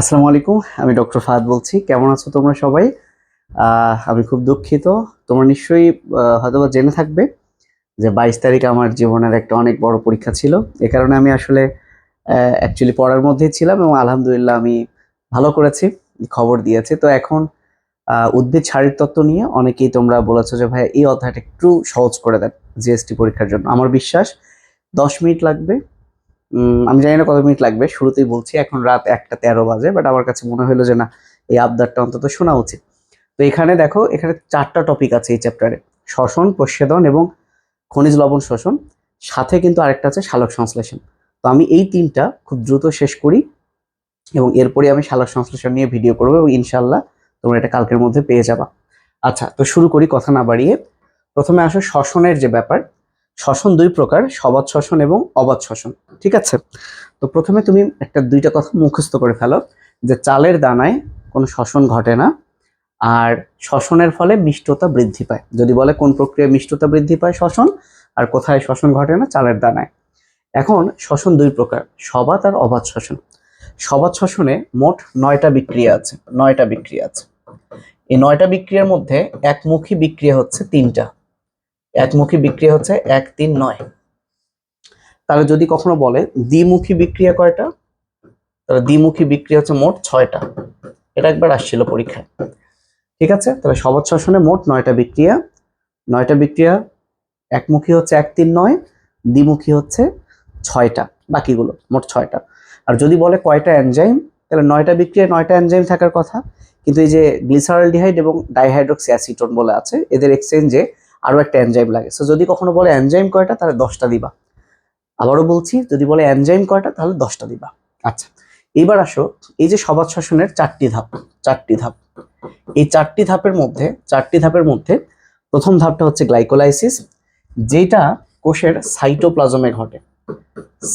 আসসালামু আলাইকুম আমি ডক্টর ফাহাদ বলছি। কেমন আছো তোমরা সবাই? আমি খুব দুঃখিত। তোমরা নিশ্চয়ই আহ, হয়তোবা জেনে থাকবে যে বাইশ তারিখ আমার জীবনের একটা অনেক বড় পরীক্ষা ছিল। এ কারণে আমি আসলে অ্যাকচুয়ালি পড়ার মধ্যেই ছিলাম এবং আলহামদুলিল্লাহ আমি ভালো করেছি খবর দিয়েছে। তো এখন উদ্ভিদ উদ্ভিদ শারীরতত্ত্ব নিয়ে অনেকেই তোমরা বলেছ যে ভাই এই অধ্যায়টা একটু সহজ করে দেন জিএসটি পরীক্ষার জন্য। আমার বিশ্বাস দশ মিনিট লাগবে। আমি জানি না কত মিনিট লাগবে, শুরুতেই বলছি, এখন রাত একটা তেরো বাজে বাট আমার কাছে মনে হলো যে না, এই আবদারটা অন্তত শোনা উচিত। তো এখানে দেখো, এখানে চারটা টপিক আছে এই চ্যাপ্টারে শ্বসন, প্রচ্ছেদন এবং খনিজ লবণ শোষণ, সাথে কিন্তু আরেকটা আছে শালক সংশ্লেষণ। তো আমি এই তিনটা খুব দ্রুত শেষ করি এবং এরপরে আমি শালক সংশ্লেষণ নিয়ে ভিডিও করব এবং ইনশাল্লাহ তোমরা এটা কালকের মধ্যে পেয়ে যাবা। আচ্ছা তো শুরু করি, কথা না বাড়িয়ে। প্রথমে আসো শ্বসনের যে ব্যাপার। শ্বসন দুই প্রকার সবাদ শ্বসন এবং অবাধ শ্বসন। ঠিক আছে? তো প্রথমে তুমি একটা দুইটা কথা মুখস্থ করে ফেলো যে চালের দানায় কোনো শ্বসন ঘটে না আর শ্বসনের ফলে মিষ্টতা বৃদ্ধি পায়। যদি বলে কোন প্রক্রিয়ায় মিষ্টতা বৃদ্ধি পায় শ্বসন আর কোথায় শ্বসন ঘটে না? চালের দানায়। এখন শ্বসন দুই প্রকার সবাত আর অবাধ শ্বসন। সবাত শ্বসনে মোট নয়টা বিক্রিয়া আছে, নয়টা বিক্রিয়া আছে। এই নয়টা বিক্রিয়ার মধ্যে একমুখী বিক্রিয়া হচ্ছে তিনটা। একমুখী বিক্রিয়া হচ্ছে এক তিন নয়। তাহলে যদি কখনো বলে দ্বিমুখী বিক্রিয়া কয়টা? তাহলে দ্বিমুখী বিক্রিয়া হচ্ছে মোট ছয়টা। এটা একবার আসছিল পরীক্ষায়। ঠিক আছে? তাহলে সবজ শ্বসনে মোট নয়টা বিক্রিয়া। নয়টা বিক্রিয়া একমুখী হচ্ছে এক তিন নয়, দ্বিমুখী হচ্ছে ছয়টা, বাকিগুলো মোট ছয়টা। আর যদি বলে কয়টা এনজাইম, তাহলে নয়টা বিক্রিয়ায় নয়টা এনজাইম থাকার কথা। কিন্তু এই যে গ্লিসারলডিহাইড এবং ডাইহাইড্রক্সি অ্যাসিটোন বলে আছে, এদের এক্সচেঞ্জে আরও একটা এনজাইম লাগে। সো যদি কখনো বলে এনজাইম কয়টা তাহলে দশটা দিবা। আবারও বলছি যদি বলে এনজাইম কয়টা তাহলে দশটা দিবা। আচ্ছা। এইবার আসো এই যে সবাদ শাসনের চারটি ধাপ চারটি ধাপ। এই চারটি ধাপের মধ্যে চারটি ধাপের মধ্যে প্রথম ধাপটা হচ্ছে গ্লাইকোলাইসিস যেটা কোষের সাইটোপ্লাজমে ঘটে।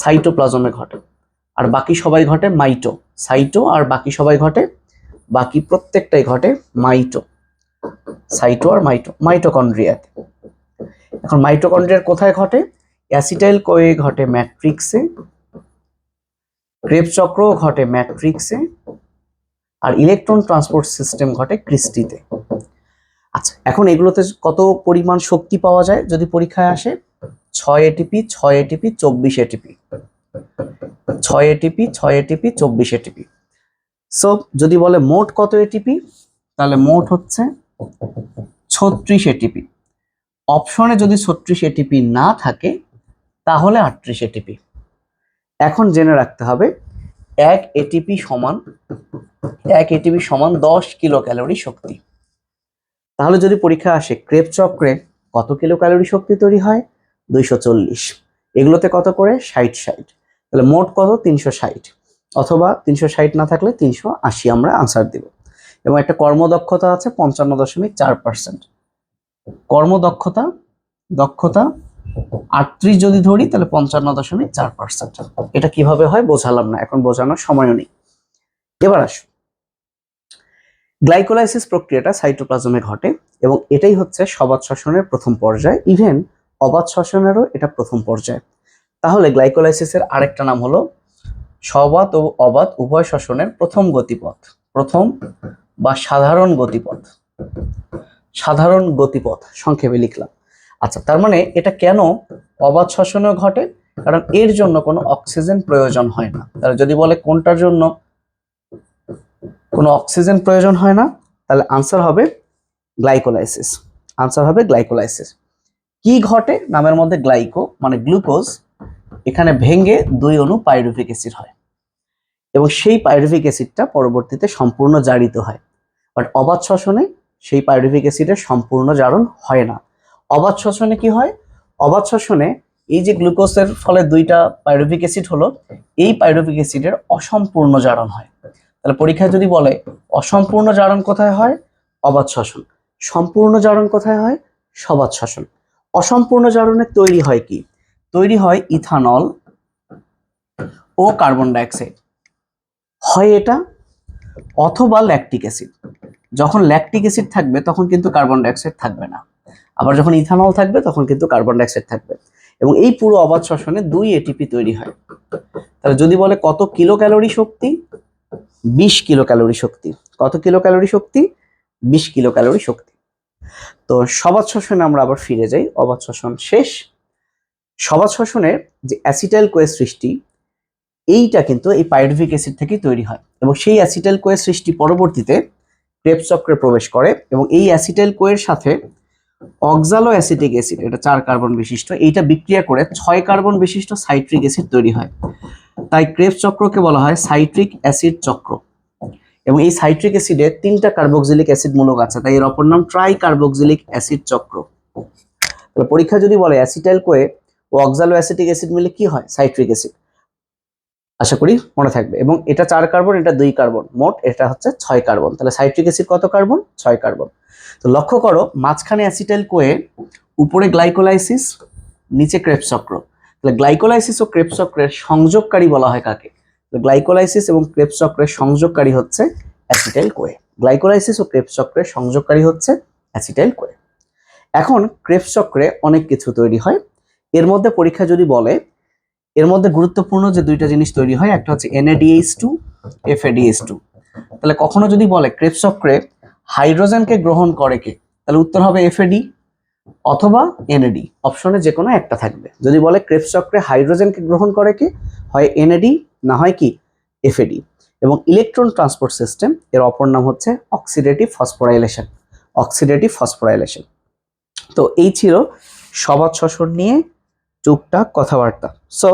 সাইটোপ্লাজমে ঘটে। আর বাকি সবাই ঘটে মাইটো সাইটো আর বাকি সবাই ঘটে বাকি প্রত্যেকটাই ঘটে মাইটো সাইটো আর মাইটো, মাইটোকন্ড্রিয়াতে। এখন মাইটোকন্ড্রিয়ার কোথায় ঘটে? অ্যাসিটাইল কোয়ে ঘটে ম্যাট্রিক্সে ক্রেব চক্র ঘটে ম্যাট্রিক্সে, আর ইলেকট্রন ট্রান্সপোর্ট সিস্টেম ঘটে ক্রিস্টিতে। আচ্ছা এখন এগুলোতে কত পরিমাণ শক্তি পাওয়া যায় যদি পরীক্ষায় আসে? ছয় এটিপি ছয় এটিপি, চব্বিশ এটিপি। ছয় এটিপি ছয় এটিপি, চব্বিশ এটিপি। সো যদি বলে মোট কত এটিপি, তাহলে মোট হচ্ছে ছত্রিশ এটিপি অপশনে যদি ছত্রিশ এটিপি না থাকে, তাহলে আটত্রিশ এটিপি এখন জেনে রাখতে হবে, এক এটিপি সমান, এক এটিপি সমান দশ কিলো ক্যালোরি শক্তি। তাহলে যদি পরীক্ষা আসে ক্রেপ চক্রে, কত কিলো ক্যালোরি শক্তি তৈরি হয়? দুইশো চল্লিশ। এগুলোতে কত করে? ষাট ষাট। তাহলে মোট কত? তিনশো ষাট। অথবা তিনশো ষাট না থাকলে তিনশো আশি আমরা আনসার দিব। এবং একটা কর্মদক্ষতা আছে পঞ্চান্ন দশমিক চার পার্সেন্ট। কর্মদক্ষতা, দক্ষতা, আটত্রিশ যদি ধরি, তাহলে পঞ্চান্ন দশমিক চার পার্সেন্ট। এটা কীভাবে হয় বোঝালাম না, এখন বোঝানোর সময়ও নেই। এবার আসুন। গ্লাইকোলাইসিস প্রক্রিয়াটা সাইটোপ্লাজমে ঘটে এবং এটাই হচ্ছে সবাদ শ্বসনের প্রথম পর্যায়। ইভেন অবাধ শ্বসনেরও এটা প্রথম পর্যায়। তাহলে গ্লাইকোলাইসিসের আরেকটা নাম হলো সবাদ ও অবাধ উভয় শ্বসনের প্রথম গতিপথ। প্রথম বা সাধারণ গতিপথ। সাধারণ গতিপথ, সংক্ষেপে লিখলাম। আচ্ছা তার মানে এটা কেন অবাধ শ্বসনও ঘটে? কারণ এর জন্য কোনো অক্সিজেন প্রয়োজন হয় না। তাহলে যদি বলে কোনটার জন্য কোনো অক্সিজেন প্রয়োজন হয় না, তাহলে আনসার হবে গ্লাইকোলাইসিস আনসার হবে গ্লাইকোলাইসিস কি ঘটে? নামের মধ্যে গ্লাইকো মানে গ্লুকোজ এখানে ভেঙে দুই অণু পাইরুভিক অ্যাসিড হয়। এবং সেই পাইরুভিক অ্যাসিডটা পরবর্তীতে সম্পূর্ণ জারিত হয়। বাট অবাধ শ্বসনে সেই পাইরুভিক অ্যাসিডের সম্পূর্ণ জারণ হয় না। অবাধ শ্বসনে কি হয়? অবাধ শ্বসনে এই যে গ্লুকোজের ফলে দুইটা পাইরুভিক অ্যাসিড হলো, এই পাইরুভিক অ্যাসিডের অসম্পূর্ণ জারণ হয়। তাহলে পরীক্ষায় যদি বলে অসম্পূর্ণ জারণ কোথায় হয়? অবাধ শ্বসন সম্পূর্ণ জারণ কোথায় হয়? সবাধ শ্বসন অসম্পূর্ণ জারণের তৈরি হয় কি? তৈরি হয় ইথানল ও কার্বন ডাইঅক্সাইড। হয় এটা? অথবা ল্যাকটিক অ্যাসিড। যখন ল্যাকটিক অ্যাসিড থাকবে, তখন কিন্তু কার্বন ডাইঅক্সাইড থাকবে না। আবার যখন ইথানল থাকবে, তখন কিন্তু কার্বন ডাইঅক্সাইড থাকবে। এবং এই পুরো অবাধ শ্বসনে দুই এটিপি তৈরি হয়। তাহলে যদি বলে কত কিলো ক্যালোরি শক্তি? বিশ কিলো ক্যালোরি শক্তি। কত কিলো ক্যালোরি শক্তি? বিশ কিলো ক্যালোরি শক্তি। তো সবাদ শ্বসনে আমরা আবার ফিরে যাই। অবাধ শ্বসন শেষ। সবাদ শ্বসনের যে অ্যাসিটাইল কোয়ে সৃষ্টি, এইটা কিন্তু এই পাইরুভিক অ্যাসিড থেকেই তৈরি হয়। এবং সেই অ্যাসিটাইল কোয়ের সৃষ্টি পরবর্তীতে ক্রেপস চক্রে প্রবেশ করে এবং এই অ্যাসিটাইল কোয়ের সাথে অক্সালো অ্যাসিটিক অ্যাসিড, এটা চার কার্বন বিশিষ্ট, এইটা বিক্রিয়া করে ছয় কার্বন বিশিষ্ট সাইট্রিক অ্যাসিড তৈরি হয়। তাই ক্রেপস চক্রকে বলা হয় সাইট্রিক অ্যাসিড চক্র। এবং এই সাইট্রিক অ্যাসিডে তিনটা কার্বক্সিলিক অ্যাসিড মূলক আছে, তাই এর অপর নাম ট্রাই কার্বক্সিলিক অ্যাসিড চক্র। তাহলে পরীক্ষা যদি বলে অ্যাসিটাইল কোয়ে ও অক্সালো অ্যাসিটিক অ্যাসিড মিলে কি হয়? Citric acid. আশা করি মনে থাকবে। এবং এটা চার কার্বন, এটা দুই কার্বন। মোট এটা হচ্ছে ছয় কার্বন। তাহলে সাইট্রিক অ্যাসিড কত কার্বন? ছয় কার্বন। তো লক্ষ্য করো, মাঝখানে অ্যাসিটাইল কোয়ে উপরে গ্লাইকোলাইসিস, নিচে ক্রেপচক্র তাহলে গ্লাইকোলাইসিস ও ক্রেপচক্রের সংযোগকারী বলা হয় কাকে? গ্লাইকোলাইসিস এবং ক্রেপচক্রের সংযোগকারী হচ্ছে অ্যাসিটাইল কোয়ে গ্লাইকোলাইসিস ও ক্রেপচক্রের সংযোগকারী হচ্ছে অ্যাসিটাইল কোয়ে এখন ক্রেপচক্রে অনেক কিছু তৈরি হয়। এর মধ্যে পরীক্ষা যদি বলে এর মধ্যে গুরুত্বপূর্ণ যে দুইটা জিনিস তৈরি হয়, একটা হচ্ছে এনএডিএইচ টু এফএডিএইচ টু তাহলে কখনো যদি বলে ক্রেপস চক্রে হাইড্রোজেনকে গ্রহণ করে কে, তাহলে উত্তর হবে এফএডি অথবা এনএডি অপশনে যে কোনো একটা থাকবে। যদি বলে ক্রেপস চক্রে হাইড্রোজেনকে গ্রহণ করে কে, হয় এনএডি না হয় কি এফএডি এবং ইলেকট্রন ট্রান্সপোর্ট সিস্টেম এর অপর নাম হচ্ছে অক্সিডেটিভ ফসফোরাইলেশন অক্সিডেটিভ ফসফোরাইলেশন তো এই ছিল সবাদ শ্বসন নিয়ে টুকটাক কথাবার্তা। সো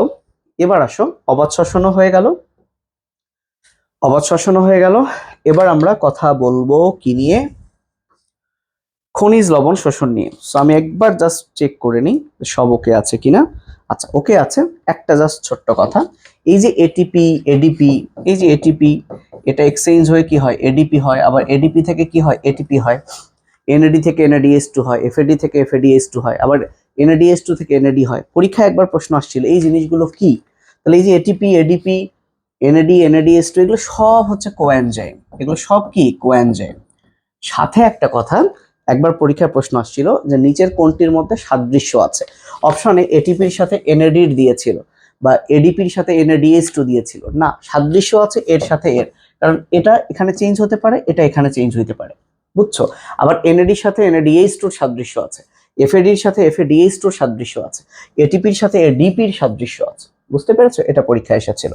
এবার আসো, অবাধ শ্বসনও হয়ে গেল। অবাধ শ্বসনও হয়ে গেল। এবার আমরা কথা বলব কি নিয়ে? খনিজ লবণ শোষণ নিয়ে। সো আমি একবার জাস্ট চেক করে নিই সব ওকে আছে কিনা। আচ্ছা ওকে আছে। একটা জাস্ট ছোট্ট কথা। এই যে এটিপি এডিপি এই যে এটিপি এটা এক্সচেঞ্জ হয়ে কি হয়? এডিপি হয়। আবার এডিপি থেকে কি হয়? এটিপি হয়। এনএডি থেকে এনএডিএস টু হয়। এফএডি থেকে এফএডিএস টু হয়। আবার এনএডিএস টু থেকে এনএডি হয়। পরীক্ষায় একবার প্রশ্ন আসছিল, এই জিনিসগুলো কি? তাহলে এই যে ATP ADP NAD NADS two এগুলো সব হচ্ছে কোয়ানজাইম এগুলো সব কি? কোয়ানজাইম সাথে একটা কথা, একবার পরীক্ষায় প্রশ্ন আসছিল যে নিচের কোনটির মধ্যে সাদৃশ্য আছে। অপশনে এটিপির সাথে এনএডির দিয়েছিল বা এডিপির সাথে এনএডিএস টু দিয়েছিল। না, সাদৃশ্য আছে এর সাথে এর। কারণ এটা এখানে চেঞ্জ হতে পারে, এটা এখানে চেঞ্জ হতে পারে। বুঝছ? আবার এনএডির সাথে এনএডিএস টুর সাদৃশ্য আছে। এফএডির সাথে এফএডিএস টুর সাদৃশ্য আছে। এটিপির সাথে এডিপির সাদৃশ্য আছে। বুঝতে পেরেছ? এটা পরীক্ষায় এসেছিল।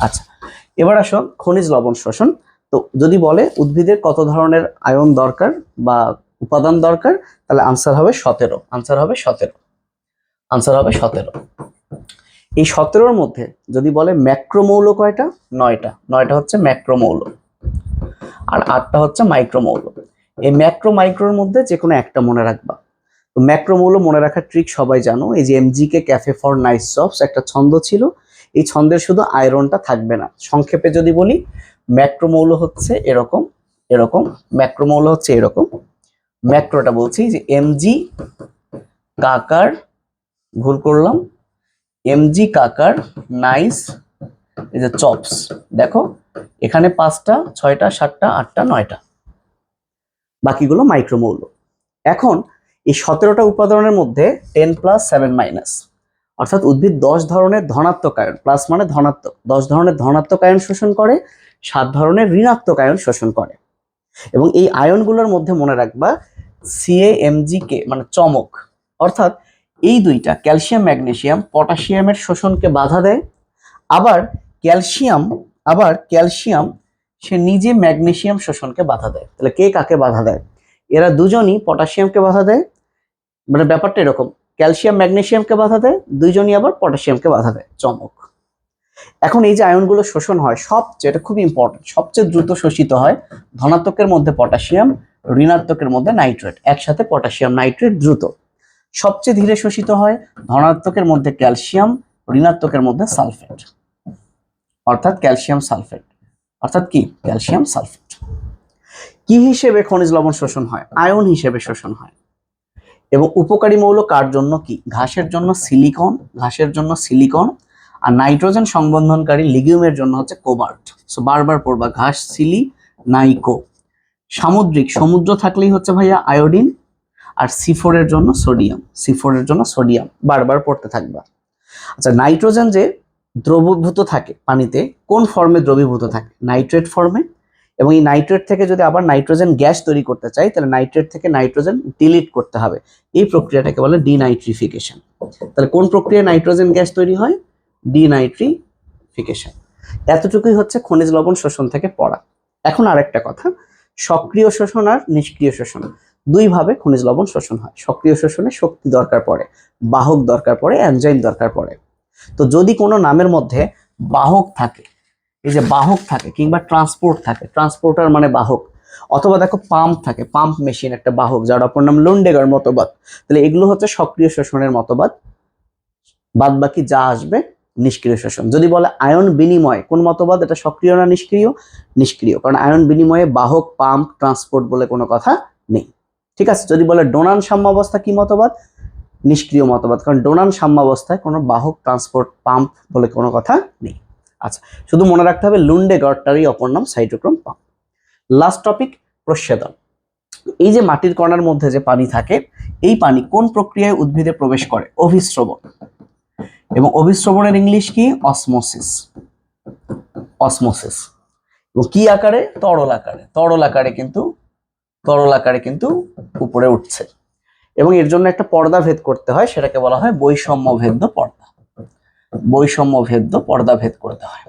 আচ্ছা এবার আসো খনিজ লবণ শোষণ। তো যদি বলে উদ্ভিদের কত ধরনের আয়ন দরকার বা উপাদান দরকার, তাহলে আনসার হবে সতেরো। আনসার হবে সতেরো। আনসার হবে সতেরো। এই সতেরোর মধ্যে যদি বলে ম্যাক্রোমৌল কয়টা? নয়টা। নয়টা হচ্ছে ম্যাক্রোমৌল। আর আটটা হচ্ছে মাইক্রোমৌল। এই ম্যাক্রো মাইক্রোর মধ্যে যে কোনো একটা মনে রাখবা। তো ম্যাক্রোমৌল মনে রাখার ট্রিক সবাই জানো, এই যে MGK cafe for nice shops একটা ছন্দ ছিল, এই ছন্দের শুধু আয়রনটা থাকবে না। সংক্ষেপে যদি বলি, ম্যাক্রোমৌল হচ্ছে এরকম এরকম, ম্যাক্রোমৌল হচ্ছে এরকম। ম্যাক্রোটা বলছি যে এমজি কাকার, ভুল করলাম এমজি কাকার নাইস এই যে চপস দেখো, এখানে পাঁচটা, ছয়টা, সাতটা, আটটা, নয়টা। বাকিগুলো মাইক্রোমৌল এখন এই সতেরোটা উপাদানের মধ্যে টেন প্লাস সেভেন মাইনাস অর্থাৎ উদ্ভিদ দশ ধরনের ধনাত্মক আয়ন প্লাস মানে ধনাত্মক। দশ ধরনের ধনাত্মক আয়ন শোষণ করে, সাত ধরনের ঋণাত্মক আয়ন শোষণ করে। এবং এই আয়নগুলোর মধ্যে মনে রাখবা সিএএমজি কে মানে চমক। অর্থাৎ এই দুইটা, ক্যালসিয়াম, ম্যাগনেসিয়াম, পটাশিয়ামের শোষণকে বাধা দেয়। আবার ক্যালসিয়াম আবার ক্যালসিয়াম, সে নিজে ম্যাগনেসিয়াম শোষণকে বাধা দেয়। তাহলে কে কাকে বাধা দেয়? এরা দুজনই পটাশিয়ামকে বাধা দেয় মানে ব্যাপারটা এরকম। ক্যালসিয়াম ম্যাগনেসিয়ামকে বাধা দেয়, দুইজনই আবার পটাশিয়ামকে বাধা দেয়, চমক। এখন এই যে আয়নগুলো শোষণ হয়, সবচেয়ে এটা খুব ইম্পর্টেন্ট সবচেয়ে দ্রুত শোষিত হয় ধনাত্মকের মধ্যে পটাশিয়াম, ঋণাত্মকের মধ্যে নাইট্রেট, একসাথে পটাশিয়াম, নাইট্রেট দ্রুত। সবচেয়ে ধীরে শোষিত হয় ধনাত্মকের মধ্যে ক্যালসিয়াম, ঋণাত্মকের মধ্যে সালফেট। অর্থাৎ ক্যালসিয়াম সালফেট। অর্থাৎ কি? Calcium sulphate. কি হিসেবে খনিজ লবণ শোষণ হয়? আয়ন হিসেবে শোষণ হয়। এবং উপকারী মৌল কার জন্য কি? ঘাসের জন্য সিলিকন, ঘাসের জন্য সিলিকন, আর নাইট্রোজেন সংবন্ধনকারী লিগিউমের জন্য হচ্ছে কোবার্ট সো বারবার পড়বা, ঘাস, সিলি, নাইকো। সামুদ্রিক, সমুদ্র থাকলেই হচ্ছে ভাইয়া আয়োডিন, আর সিফোরের জন্য সোডিয়াম সিফোরের জন্য সোডিয়াম, বারবার পড়তে থাকবা। আচ্ছা নাইট্রোজেন যে দ্রবীভূত থাকে পানিতে, কোন ফর্মে দ্রবীভূত থাকে? নাইট্রেট ফর্মে এবং এই নাইট্রেট থেকে যদি আবার নাইট্রোজেন গ্যাস তৈরি করতে চাই, তাহলে নাইট্রেট থেকে নাইট্রোজেন ডিলিট করতে হবে। এই প্রক্রিয়াটাকে বলে ডিনাইট্রিফিকেশন তাহলে কোন প্রক্রিয়ায় নাইট্রোজেন গ্যাস তৈরি হয়? ডিনাইট্রিফিকেশন এতটুকুই হচ্ছে খনিজ লবণ শোষণ থেকে পড়া। এখন আরেকটা কথা, সক্রিয় শোষণ আর নিষ্ক্রিয় শোষণ। দুইভাবে খনিজ লবণ শোষণ হয়। সক্রিয় শোষণে শক্তি দরকার পড়ে, বাহক দরকার পড়ে এনজাইম দরকার পড়ে। তো যদি কোনো নামের মধ্যে বাহক থাকে এই যে বাহক থাকে কিংবা ট্রান্সপোর্ট থাকে ট্রান্সপোর্টার মানে বাহক। অথবা দেখো পাম্প থাকে পাম্প মেশিন একটা বাহক, যার অপর নাম লুন্ডেগার মতবাদ। তাহলে এগুলো হচ্ছে সক্রিয় শোষণের মতবাদ। বাদ বাকি যা আসবে নিষ্ক্রিয় শোষণ। যদি বলে আয়ন বিনিময়, কোন মতবাদ? এটা সক্রিয় না নিষ্ক্রিয়? নিষ্ক্রিয়। কারণ আয়ন বিনিময়ে বাহক পাম্প ট্রান্সপোর্ট বলে কোনো কথা নেই। ঠিক আছে? যদি বলে ডোনান সাম্যাবস্থা কি মতবাদ? নিষ্ক্রিয় মতবাদ। কারণ ডোনান সাম্যাবস্থায় কোনো বাহক ট্রান্সপোর্ট পাম্প বলে কোনো কথা নেই। আচ্ছা শুধু মনে রাখতে হবে লুন্ডে গড়টারই অপর নাম সাইটোক্রোম পাম্প লাস্ট টপিক প্রস্বেদন এই যে মাটির কণার মধ্যে যে পানি থাকে, এই পানি কোন প্রক্রিয়ায় উদ্ভিদে প্রবেশ করে? অভিস্রবণ। এবং অভিস্রবণের ইংলিশ কি? অসমোসিস। অসমোসিস। এবং কি আকারে? তরল আকারে। তরল আকারে কিন্তু, তরল আকারে কিন্তু উপরে উঠছে। এবং এর জন্য একটা পর্দা ভেদ করতে হয়, সেটাকে বলা হয় বৈষম্য ভেদ্য পর্দা। বৈষম্য ভেদ্য, পর্দা ভেদ করতে হয়।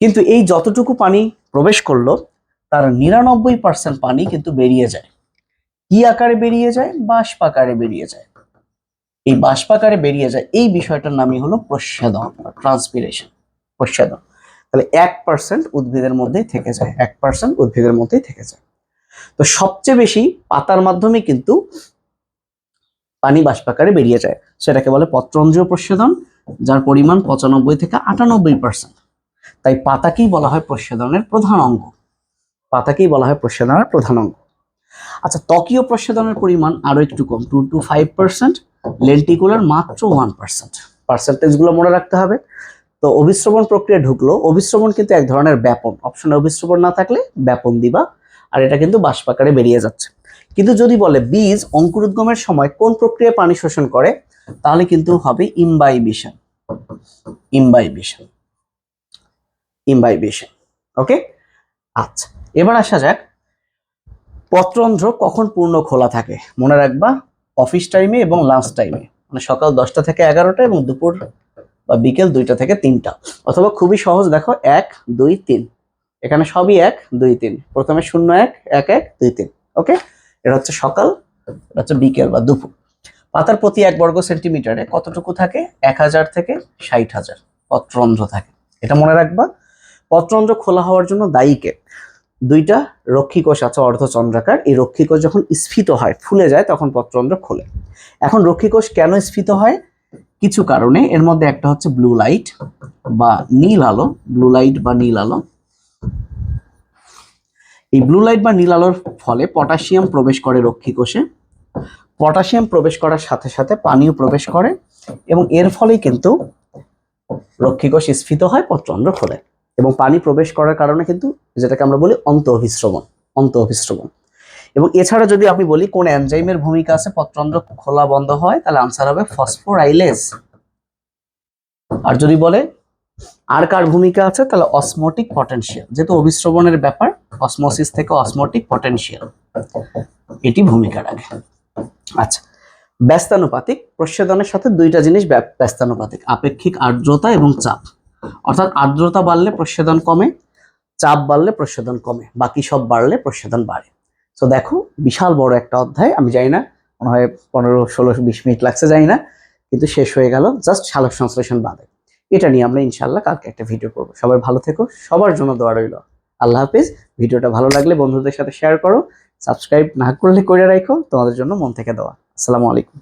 কিন্তু এই যতটুকু পানি প্রবেশ করল, তার নিরানব্বই পার্সেন্ট পানি কিন্তু বেরিয়ে যায়। কি আকারে বেরিয়ে যায়? বাষ্প আকারে বেরিয়ে যায়। এই বাষ্পাকারে বেরিয়ে যায়, এই বিষয়টার নামই হলো প্রস্বেদন ট্রান্সপিরেশন প্রস্বেদন তাহলে এক পার্সেন্ট উদ্ভিদের মধ্যেই থেকে যায়, এক পার্সেন্ট উদ্ভিদের মধ্যেই থেকে যায়। তো সবচেয়ে বেশি পাতার মাধ্যমে কিন্তু পানি বাষ্পাকারে বেরিয়ে যায়। সেটাকে বলে পত্রঞ্জীয় প্রস্বেদন যার পরিমাণ পঁচানব্বই থেকে আটানব্বই পার্সেন্ট তাই পাতাকেই বলা হয় প্রস্বেদনের প্রধান অঙ্গ। পাতাকেই বলা হয় প্রস্বেদনের প্রধান অঙ্গ। আচ্ছা ত্বকীয় প্রস্বেদনের পরিমাণ আরও একটু কম two to five percent lenticular মাত্র ওয়ান পার্সেন্ট পার্সেন্টেজগুলো মনে রাখতে হবে। তো অভিশ্রবণ প্রক্রিয়া ঢুকলো। অভিশ্রবণ কিন্তু এক ধরনের ব্যাপন। অপশনে অভিশ্রবণ না থাকলে ব্যাপন দিবা, আর এটা কিন্তু বাষ্পাকারে বেরিয়ে যাচ্ছে। কিন্তু যদি বলে বীজ অঙ্কুরোদ্গমের সময় কোন প্রক্রিয়ায় পানি শোষণ করে, তাহলে কিন্তু হবে ইমবাইবিশন। ইমবাইবিশন। ইমবাইবিশন। ওকে? আচ্ছা এবার আসা যাক, পত্রন্ধ্র কখন পূর্ণ খোলা থাকে? মনে রাখবা, অফিস টাইমে এবং লাঞ্চ টাইমে। মানে সকাল দশটা থেকে এগারোটা এবং দুপুর বা বিকেল দুইটা থেকে তিনটা। অথবা খুবই সহজ, দেখো, এক, দুই, তিন। এখানে সবই এক, দুই, তিন। প্রথমে শূন্য এক এক এক, দুই, তিন। ওকে? এটা হচ্ছে সকাল, এটা হচ্ছে বিকেল বা দুপুর। পাতার প্রতি এক বর্গ সেন্টিমিটারে কতটুকু থাকে? এক হাজার থেকে ষাট হাজার পত্রন্ধ্র থাকে। এটা মনে রাখবা, পত্রন্ধ্র খোলা হওয়ার জন্য দায়ীকে দুইটা রক্ষীকোষ আছে, অর্ধচন্দ্রাকার। এই রক্ষীকোষ যখন স্ফীত হয়, ফুলে যায়, তখন পত্রন্ধ্র খোলে। এখন রক্ষীকোষ কেন স্ফীত হয়? কিছু কারণে। এর মধ্যে একটা হচ্ছে ব্লু লাইট বা নীল আলো। ব্লু লাইট বা নীল আলো এই ব্লু লাইট বা নীল আলোর ফলে পটাশিয়াম প্রবেশ করে রক্ষীকোষে পটাশিয়াম প্রবেশ করার সাথে সাথে পানিও প্রবেশ করে এবং এর ফলেই কিন্তু রক্ষীকোষ স্ফীত হয় পত্রন্ধ্র খোলে। এবং পানি প্রবেশ করার কারণে কিন্তু যেটাকে আমরা বলি অন্ত অভিশ্রবণ অন্ত অভিশ্রবণ এবং এছাড়া যদি আমি বলি কোন এনজাইমের ভূমিকা আছে পত্রন্ধ্র খোলা বন্ধ হয়, তাহলে আনসার হবে ফসফোরাইলেজ আর যদি বলে আর কার ভূমিকা আছে? তাহলে অসমোটিক পটেনশিয়াল যেহেতু অভিশ্রবণের ব্যাপার অসমোসিস থেকে অসমোটিক পটেনশিয়াল এটি ভূমিকা রাখে আচ্ছা ব্যস্তানুপাতিক প্রস্বেদনের সাথে দুইটা জিনিস ব্য- ব্যস্তানুপাতিক, আপেক্ষিক আর্দ্রতা এবং চাপ। অর্থাৎ আর্দ্রতা বাড়লে প্রস্বেদন কমে, চাপ বাড়লে প্রস্বেদন কমে, বাকি সব বাড়লে প্রস্বেদন বাড়ে। তো দেখো, বিশাল বড় একটা অধ্যায়, আমি জানি না, মনে হয় পনেরো, ষোলো, বিশ মিনিট লাগছে, জানি না, কিন্তু শেষ হয়ে গেল, জাস্ট সালোক সংশ্লেষণ বাদে। এটা নিয়ে আমরা ইনশাল্লাহ কালকে একটা ভিডিও করব। সবাই ভালো থেকো, সবার জন্য দোয়া রইল। আল্লাহ হাফিজ। ভিডিওটা ভালো লাগলে বন্ধুদের সাথে শেয়ার করো সাবস্ক্রাইব না করলে করে রাখো। তোমাদের জন্য মন থেকে দেওয়া আসসালামু আলাইকুম।